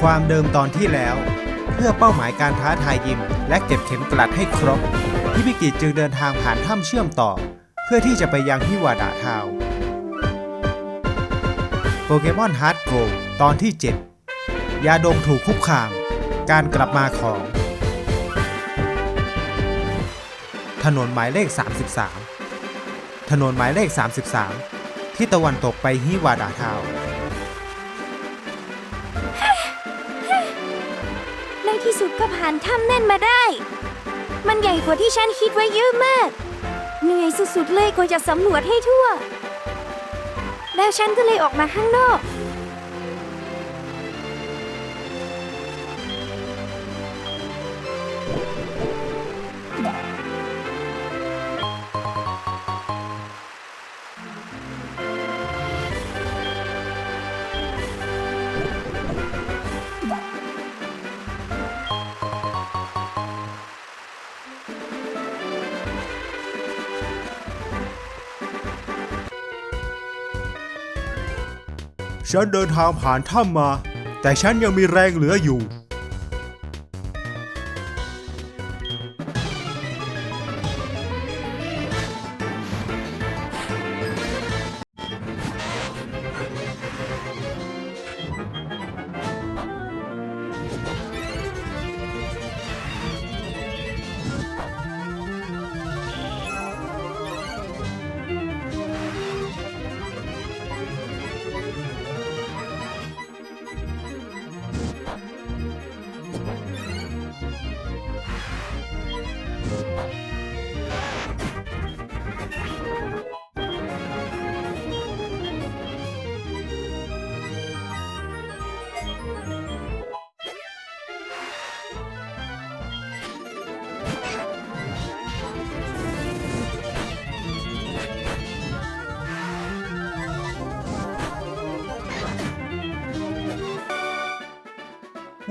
ความเดิมตอนที่แล้ว เพื่อเป้าหมายการท้าทายยิม และเก็บเข็มกลัดให้ครบฮิบิกิจึงเดินทางผ่านถ้ำเชื่อมต่อ เพื่อที่จะไปยังฮิวาดะทาวโปเกมอนฮาร์ดโกลตอนที่ 7 ยาดงถูกคุกคาม การกลับมาของ ถนนหมายเลข 33 ถนนหมายเลข 33 ที่ตะวันตกไปฮิวาดะทาว ผ่านถ้ำนั่นมาได้ มันใหญ่กว่าที่ฉันคิดไว้เยอะมาก เหนื่อยสุดๆเลยกว่าจะสำรวจให้ทั่ว แล้วฉันก็เลยออกมาข้างนอก ฉันเดินทางผ่านถ้ำมา แต่ฉันยังมีแรงเหลืออยู่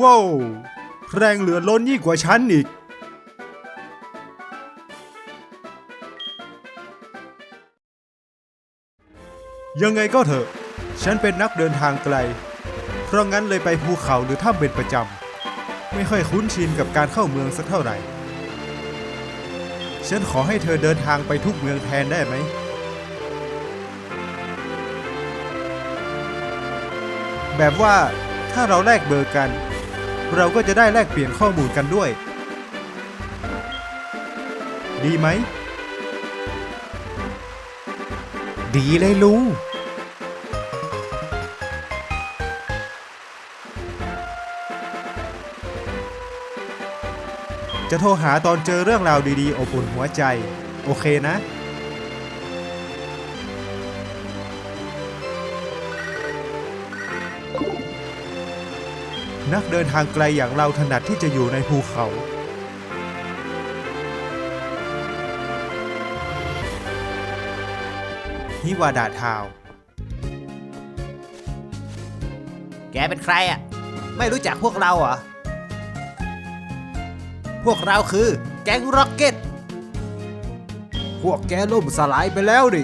ว้าวแรงเหลือล้นยิ่งกว่าฉันอีก ยังไงก็เถอะ ฉันเป็นนักเดินทางไกล เพราะงั้นเลยไปภูเขาหรือถ้ำเป็นประจำ ไม่ค่อยคุ้นชินกับการเข้าเมืองสักเท่าไหร่ ฉันขอให้เธอเดินทางไปทุกเมืองแทนได้ไหมแบบว่าถ้าเราแลกเบอร์กัน เราก็จะได้แลกเปลี่ยนข้อมูลกันด้วย ดีไหม ดีเลยลุง จะโทรหาตอนเจอเรื่องราวดีๆอบอุ่นหัวใจ โอเคนะ นักเดินทางไกลอย่างเราถนัดที่จะอยู่ในภูเขาฮิวาดาทาวน์แกเป็นใครอะ ไม่รู้จักพวกเราเหรอ พวกเราคือแก๊งร็อกเก็ต พวกแกล่มสลายไปแล้วดิ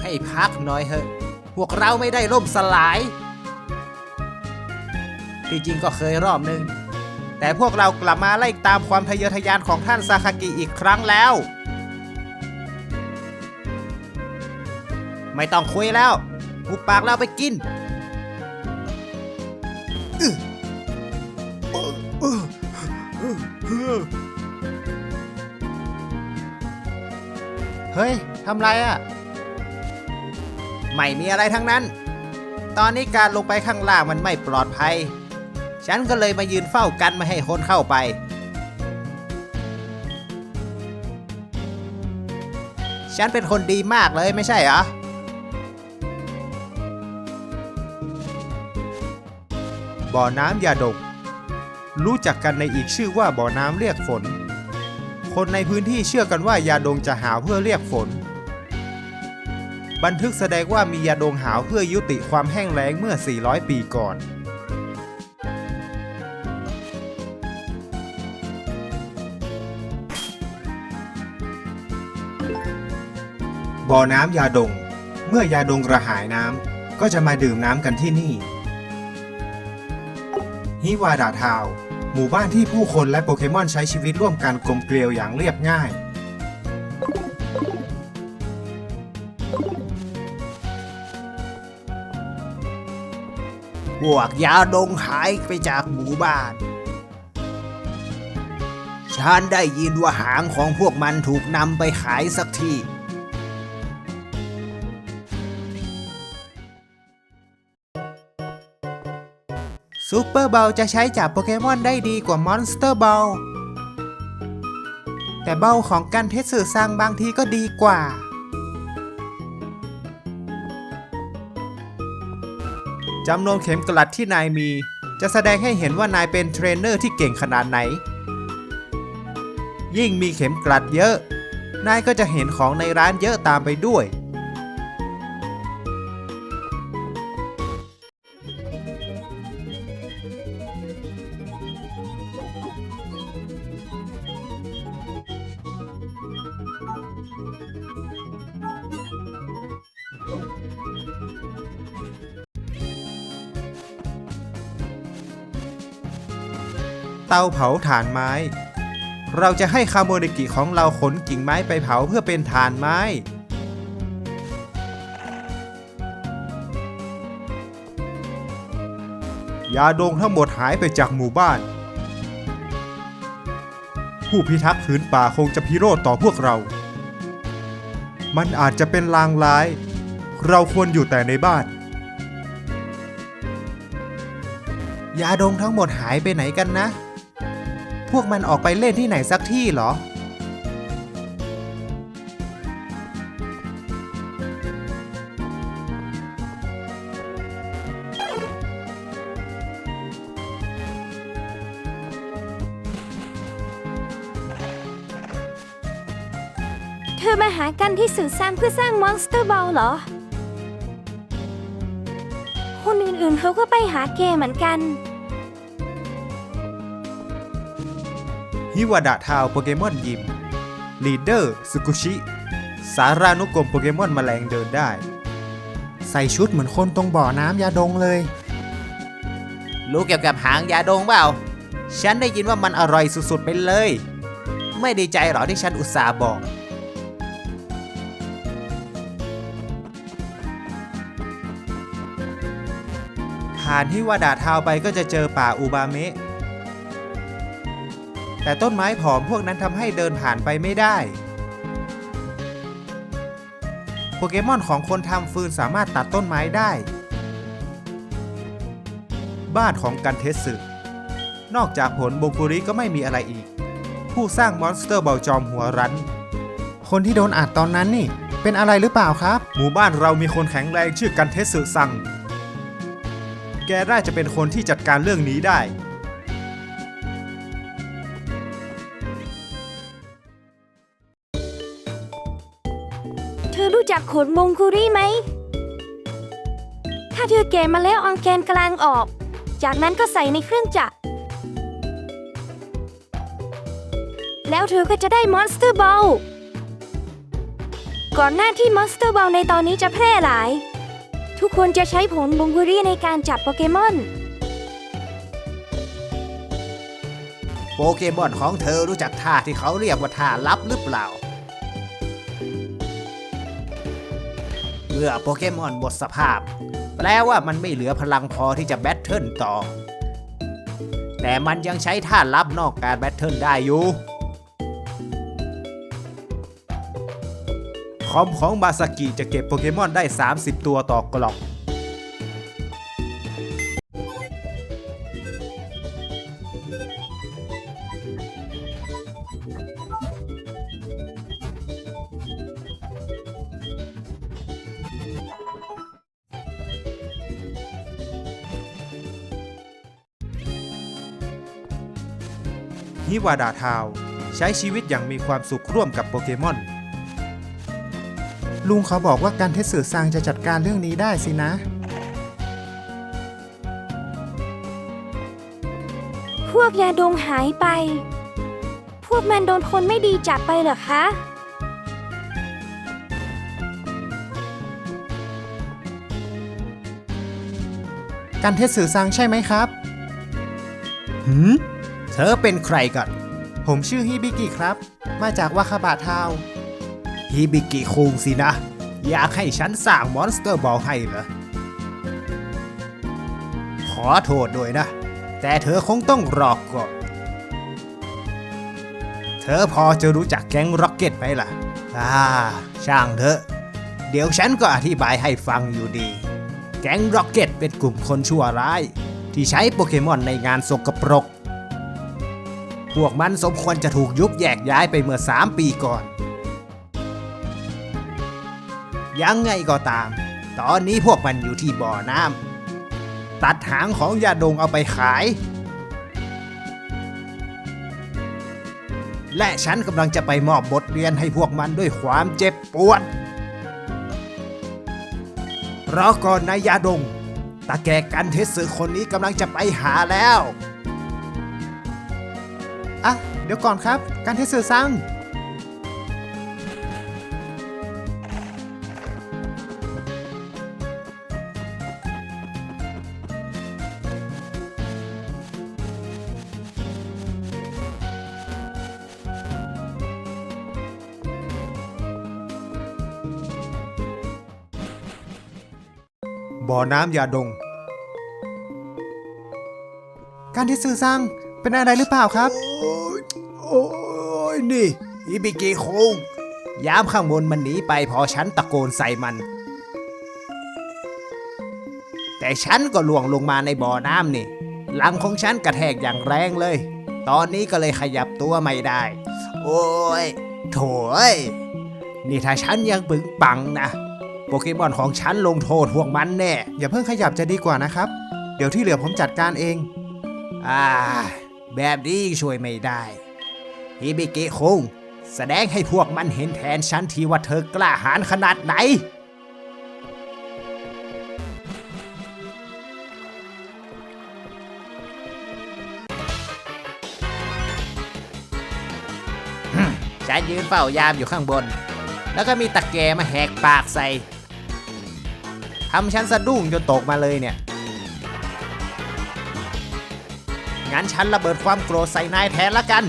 ให้พักหน่อยเถอะ พวกเราไม่ได้ล่มสลาย ที่จริงก็เคยรอบหนึ่งแต่พวกเรากลับมาไล่ตามความทะเยอทะยานของท่านซาคากิอีกครั้งแล้ว ไม่ต้องคุยแล้วหุบปากแล้วไปกินเฮ้ย ทำไรอะ ไม่มีอะไรทั้งนั้น ตอนนี้การลงไปข้างล่างมันไม่ปลอดภัย ฉันก็เลยมายืนเฝ้ากันไม่ให้คนเข้าไป ฉันเป็นคนดีมากเลยไม่ใช่เหรอบ่อน้ำยาดก รู้จักกันในอีกชื่อว่าบ่อน้ำเรียกฝน คนในพื้นที่เชื่อกันว่ายาดงจะหาเพื่อเรียกฝน บันทึกแสดงว่ามียาดงหาวเพื่อยุติความแห้งแล้งเมื่อ 400 ปีก่อนบ่อน้ำยาดง เมื่อยาดงกระหายน้ำก็จะมาดื่มน้ำกันที่นี่ ฮิวาดาทาว หมู่บ้านที่ผู้คนและโปเกมอนใช้ชีวิตร่วมกันกลมเกลียวอย่างเรียบง่าย พวกยาดงหายไปจากหมู่บ้าน ฉันได้ยินว่าหางของพวกมันถูกนำไปขายสักที่ ซูเปอร์เบลจะใช้จับโปเกมอนได้ดีกว่ามอนสเตอร์เบลแต่เบลของกันเทสึซังบางทีก็ดีกว่า จำนวนเข็มกลัดที่นายมี จะแสดงให้เห็นว่านายเป็นเทรนเนอร์ที่เก่งขนาดไหน ยิ่งมีเข็มกลัดเยอะ นายก็จะเห็นของในร้านเยอะตามไปด้วย เตาเผาถ่านไม้ เราจะให้คาโมเดกิของเราขนกิ่งไม้ไปเผาเพื่อเป็นถ่านไม้ ยาดงทั้งหมดหายไปจากหมู่บ้าน ผู้พิทักษ์ผืนป่าคงจะพิโรธต่อพวกเรา มันอาจจะเป็นลางร้าย เราควรอยู่แต่ในบ้านยาดงทั้งหมดหายไปไหนกันนะ พวกมันออกไปเล่นที่ไหนสักที่เหรอ เธอมาหากันที่สื่อสร้างเพื่อสร้างมอนสเตอร์บอลเหรอ คนอื่นๆเขาก็ไปหาเกมเหมือนกัน ฮิวาดะทาวโปเกมอนยิมลีเดอร์สุกุชิ สารานุกรมโปเกมอนแมลงเดินได้ ใส่ชุดเหมือนคนตรงบ่อน้ำยาดงเลย รู้เกี่ยวกับหางยาดงเปล่า ฉันได้ยินว่ามันอร่อยสุดๆไปเลย ไม่ดีใจหรอที่ฉันอุตส่าห์บอก ผ่านฮิวาดะทาวไปก็จะเจอป่าอูบาเมะ แต่ต้นไม้ผอมพวกนั้นทำให้เดินผ่านไปไม่ได้ โปเกมอนของคนทำฟืนสามารถตัดต้นไม้ได้ บ้านของกันเทสึนอกจากผลโบกุริก็ไม่มีอะไรอีก ผู้สร้างมอนสเตอร์เบาจอมหัวรั้น คนที่โดนอัดตอนนั้นนี่ เป็นอะไรหรือเปล่าครับ หมู่บ้านเรามีคนแข็งแรงชื่อกันเทสึซัง แกน่าจะเป็นคนที่จัดการเรื่องนี้ได้ จักขนมงคุรี่ไหม ถ้าเธอแกะมาแล้วเอาแกนกลางออก จากนั้นก็ใส่ในเครื่องจักร แล้วเธอก็จะได้มอนสเตอร์บอล ก่อนหน้าที่มอนสเตอร์บอลในตอนนี้จะแพร่หลาย ทุกคนจะใช้ผลบงกุรี่ในการจับโปเกมอนโปเกมอนของเธอรู้จักท่าที่เขาเรียกว่าท่าลับหรือเปล่า มื่อโปเกมอนหมดสภาพ แปลว่ามันไม่เหลือพลังพอที่จะแบทเทิลต่อ แต่มันยังใช้ท่ารับนอกการแบทเทิลได้อยู่ คอมของบาสกิจะเก็บโปเกมอนได้ 30 ตัวต่อกล่อง วาดาทาวน์ใช้ชีวิตอย่างมีความสุขร่วมกับโปเกมอน ลุงเขาบอกว่าการเทสสื่อซังจะจัดการเรื่องนี้ได้สินะ พวกยาดมหายไป พวกมันโดนคนไม่ดีจับไปเหรอคะพการเทสสื่อซังใช่ไหมครับหืม เธอเป็นใครกัน ผมชื่อฮิบิกิครับ มาจากวาคาบะทาวฮิบิกิคุงสินะ อยากให้ฉันสร้างมอนสเตอร์บอลให้เหรอ ขอโทษด้วยนะ แต่เธอคงต้องรอกก่อน เธอพอจะรู้จักแก๊งร็อกเก็ตไหมล่ะ อ่า ช่างเถอะ เดี๋ยวฉันก็อธิบายให้ฟังอยู่ดี แก๊งร็อกเก็ตเป็นกลุ่มคนชั่วร้าย ที่ใช้โปเกมอนในงานสกปรก พวกมันสมควรจะถูกยุบแยกย้ายไปเมื่อ 3 ปีก่อน ยังไงก็ตาม ตอนนี้พวกมันอยู่ที่บ่อน้ำตัดหางของยาดงเอาไปขาย และฉันกำลังจะไปมอบบทเรียนให้พวกมันด้วยความเจ็บปวดรอก่อนนายยาดง ตาแกกันเทสึคนนี้กำลังจะไปหาแล้ว ดี๋ยวก่อนครับ การเทสสื่อซังบ่อน้ำยาดง การเทสสื่อซังเป็นอะไรหรือเปล่าครับ โอ้ ยนี่อิบิกิคงยามข้างบนมันหนีไปพอฉันตะโกนใส่มัน แต่ฉันก็ล่วงลงมาในบ่อน้ำนี่หลังของฉันกระแทกอย่างแรงเลย ตอนนี้ก็เลยขยับตัวไม่ได้ โอ้ยโถ่เอ้ยนี่ถ้าฉันยังปึงปังนะ โปเกมอนของฉันลงโทษพวกมันแน่ อย่าเพิ่งขยับจะดีกว่านะครับ เดี๋ยวที่เหลือผมจัดการเอง อ่า แบบนี้ช่วยไม่ได้ ฮิบิกิคง แสดงให้พวกมันเห็นแทนฉันทีว่าเธอกล้าหาญขนาดไหน ฉันยืนเฝ้ายามอยู่ข้างบน แล้วก็มีตะแกมาแหกปากใส่ทำฉันสะดุ้งจนตกมาเลยเนี่ย งั้นฉันระเบิดความโกรธใส่นายแทนละกัน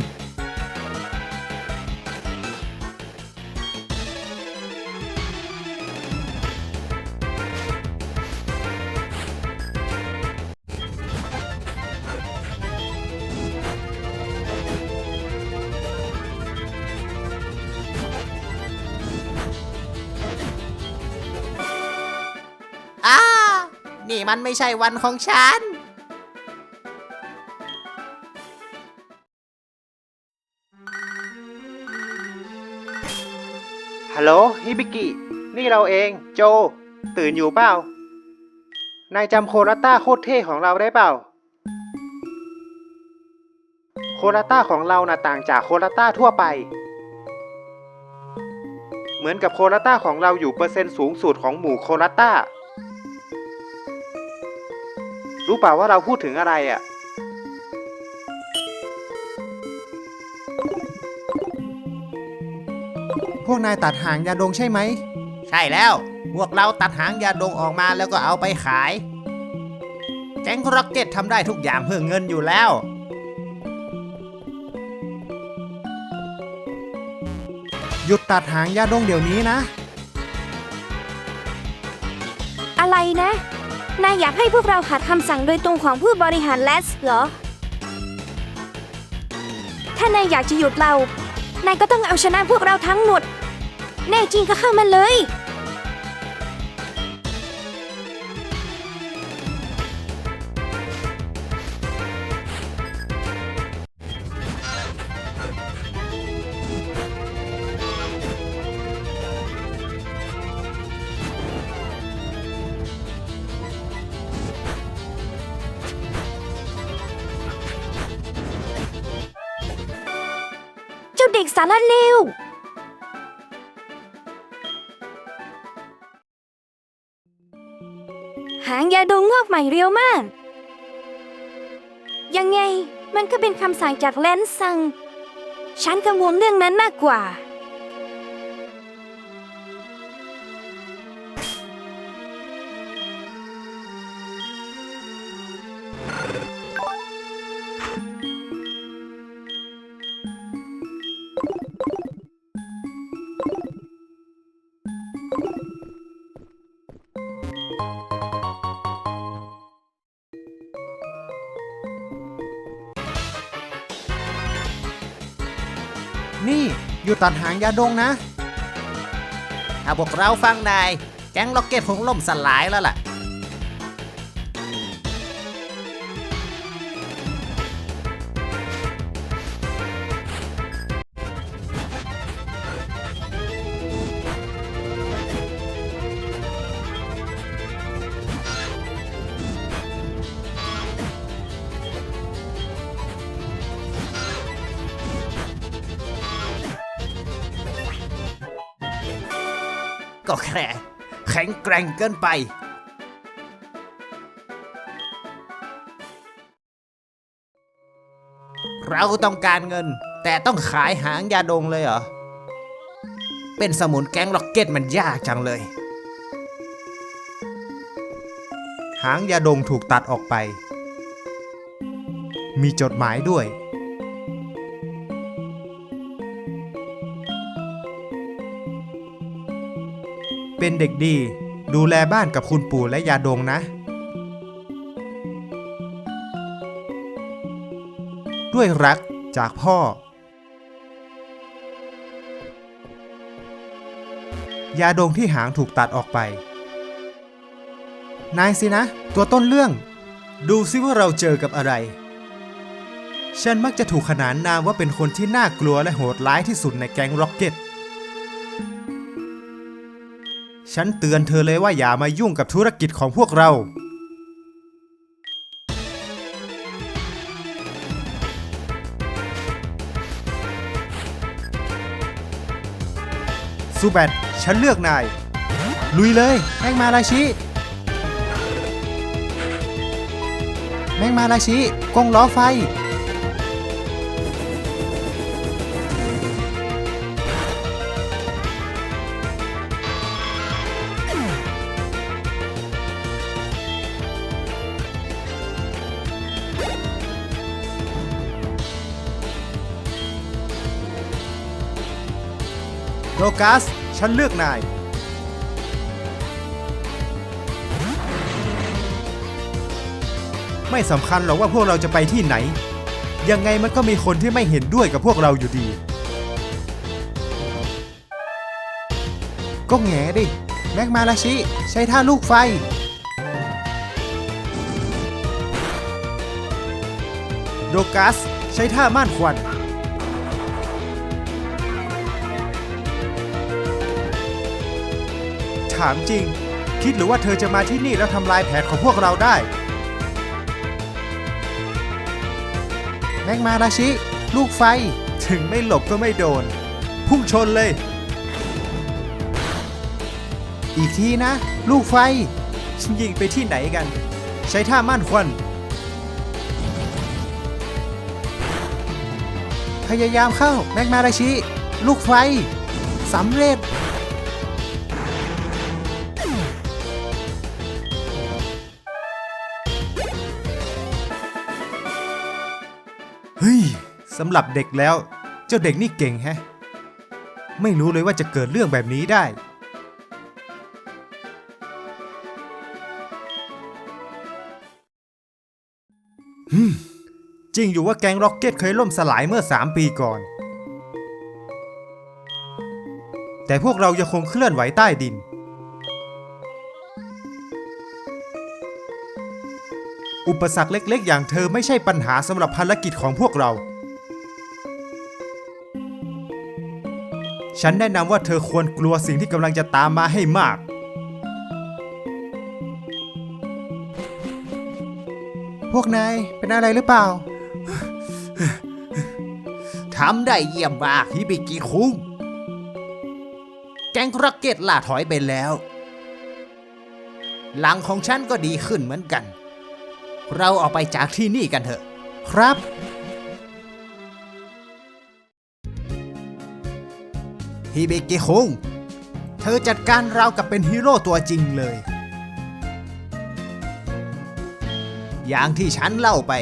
มันไม่ใช่วันของฉัน ฮัลโหลฮิบิกิ นี่เราเอง โจ ตื่นอยู่เปล่า นายจำโคราต้าโคตรเท่ของเราได้เปล่า โคราต้าของเราน่ะต่างจากโคราต้าทั่วไป เหมือนกับโคราต้าของเราอยู่เปอร์เซ็นต์สูงสุดของหมู่โคราต้า รู้เปล่าว่าเราพูดถึงอะไรอะ พวกนายตัดหางยาดงใช่ไหม ใช่แล้ว พวกเราตัดหางยาดงออกมาแล้วก็เอาไปขาย แก๊งร็อกเก็ตทำได้ทุกอย่างเพื่อเงินอยู่แล้ว หยุดตัดหางยาดงเดี๋ยวนี้นะ อะไรนะ นายอยากให้พวกเราหัดคำสั่งโดยตรงของผู้บริหารแลสเหรอ ถ้านายอยากจะหยุดเรา นายก็ต้องเอาชนะพวกเราทั้งหมด แน่จริงก็เข้ามาเลยารเลวหางยาดงงอกใหม่เรียวมาก ยังไงมันก็เป็นคำสั่งจากแลนซัง ฉันกังวลเรื่องนั้นมากกว่า ตัดหางยาดงนะถ้าพวกเราฟังนายแก๊งล็อกเก็ตคงล่มสลายแล้วล่ะ ก็แค่แข็งแกร่งเกินไป เราต้องการเงิน แต่ต้องขายหางยาดงเลยเหรอ เป็นสมุนแก๊งล็อกเก็ตมันยากจังเลย หางยาดงถูกตัดออกไป มีจดหมายด้วย เป็นเด็กดี ดูแลบ้านกับคุณปู่และยาดงนะ ด้วยรักจากพ่อ ยาดงที่หางถูกตัดออกไป นายสินะ ตัวต้นเรื่อง ดูซิว่าเราเจอกับอะไร ฉันมักจะถูกขนานนามว่าเป็นคนที่น่ากลัวและโหดร้ายที่สุดในแก๊งร็อกเก็ต ฉันเตือนเธอเลยว่าอย่ามายุ่งกับธุรกิจของพวกเรา ซูแบตฉันเลือกนาย ลุยเลยแม่งมาราชิ แม่งมาราชิกงล้อไฟ กัส ฉันเลือกนาย ไม่สำคัญหรอกว่าพวกเราจะไปที่ไหน ยังไงมันก็มีคนที่ไม่เห็นด้วยกับพวกเราอยู่ดี ก็แง่ดิ แม็กมาราชิ ใช้ท่าลูกไฟโดกัส ใช้ท่าม่านควันามจริง คิดหรือว่าเธอจะมาที่นี่แล้วทำลายแผนของพวกเราได้ แมกมาราชิ ลูกไฟ ถึงไม่หลบก็ไม่โดน พุ่งชนเลย อีกทีนะ ลูกไฟยิงไปที่ไหนกัน ใช้ท่าม่านควัน พยายามเข้า แมกมาราชิ ลูกไฟสำเร็จ สำหรับเด็กแล้ว เจ้าเด็กนี่เก่งแฮะ ไม่รู้เลยว่าจะเกิดเรื่องแบบนี้ได้ฮึมจริงอยู่ว่าแก๊งร็อกเก็ตเคยล่มสลายเมื่อ 3 ปีก่อน แต่พวกเรายังคงเคลื่อนไหวใต้ดินอุปสรรคเล็ก ๆ อย่างเธอไม่ใช่ปัญหาสำหรับภารกิจของพวกเรา ฉันแนะนำว่าเธอควรกลัวสิ่งที่กำลังจะตามมาให้มาก พวกนายเป็นอะไรหรือเปล่า ทำได้เยี่ยมมากฮิบิกิคุงแกงร็อกเก็ตล่าถอยไปแล้ว หลังของฉันก็ดีขึ้นเหมือนกัน เราออกไปจากที่นี่กันเถอะ ครับ ฮิเบิกิคุงเธอจัดการเรากับเป็นฮีโร่ตัวจริงเลย อย่างที่ฉันเล่าไป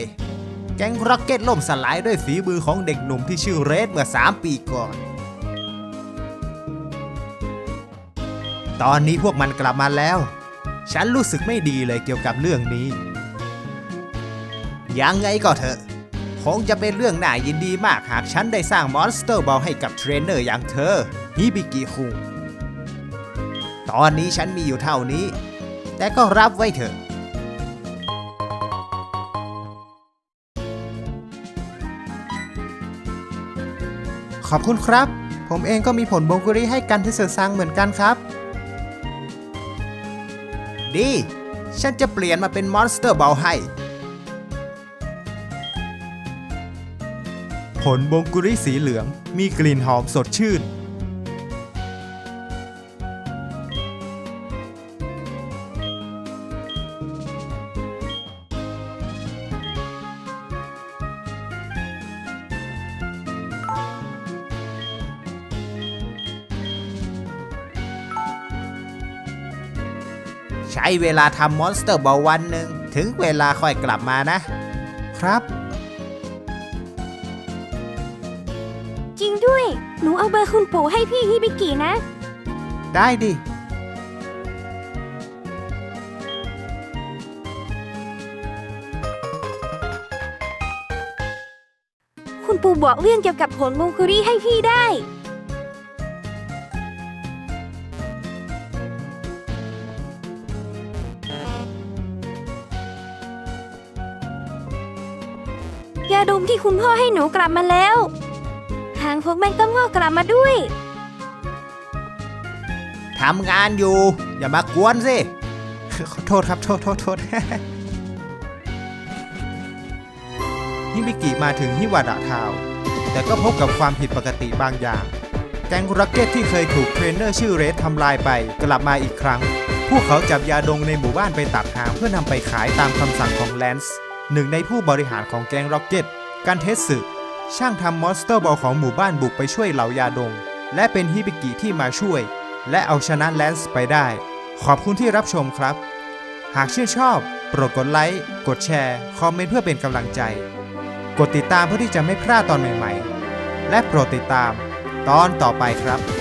แก๊งร็อกเก็ตล่มสลายด้วยฝีมือของเด็กหนุ่มที่ชื่อเรดเมื่อ 3 ปีก่อน ตอนนี้พวกมันกลับมาแล้ว ฉันรู้สึกไม่ดีเลยเกี่ยวกับเรื่องนี้ ยังไงก็เถอะ คงจะเป็นเรื่องน่ายินดีมากหากฉันได้สร้างมอนสเตอร์บอลให้กับเทรนเนอร์อย่างเธอฮิบิกิคุงตอนนี้ฉันมีอยู่เท่านี้ แต่ก็รับไว้เถอะ ขอบคุณครับ ผมเองก็มีผลบงกุริให้กันที่เสือซังเหมือนกันครับ ดี ฉันจะเปลี่ยนมาเป็นมอนสเตอร์บอลให้ ผลบงกุริสีเหลือง มีกลิ่นหอมสดชื่น ใช้เวลาทำมอนสเตอร์บอลวันหนึ่ง ถึงเวลาค่อยกลับมานะ ครับ ด้วย หนูเอาเบอร์คุณปู่ให้พี่ฮิบิกินะ ได้ดิ คุณปู่บอกเรื่องเกี่ยวกับผลมงคุรีให้พี่ได้ ยาดมที่คุณพ่อให้หนูกลับมาแล้วหางพวกมันก็งอกกลับมาด้วย ทำงานอยู่ อย่ามากวนสิ ขอโทษครับ โทษโทษโทษ ฮิบิกิมาถึงฮิวาดะทาวน์แต่ก็พบกับความผิดปกติบางอย่าง แก๊งร็อกเก็ตที่เคยถูกเทรนเนอร์ชื่อเรดทำลายไปกลับมาอีกครั้ง พวกเขาจับยาดงในหมู่บ้านไปตัดหางเพื่อนำไปขายตามคำสั่งของแลนซ์หนึ่งในผู้บริหารของแก๊งร็อกเก็ต การเทสสึ ช่างทำมอนสเตอร์บอลของหมู่บ้านบุกไปช่วยเหล่ายาดง และเป็นฮิบิกิที่มาช่วย และเอาชนะแลนซ์ไปได้ ขอบคุณที่รับชมครับ หากชื่นชอบ โปรดกดไลค์ กดแชร์ คอมเมนต์เพื่อเป็นกำลังใจ กดติดตามเพื่อที่จะไม่พลาดตอนใหม่ ๆ และโปรดติดตาม ตอนต่อไปครับ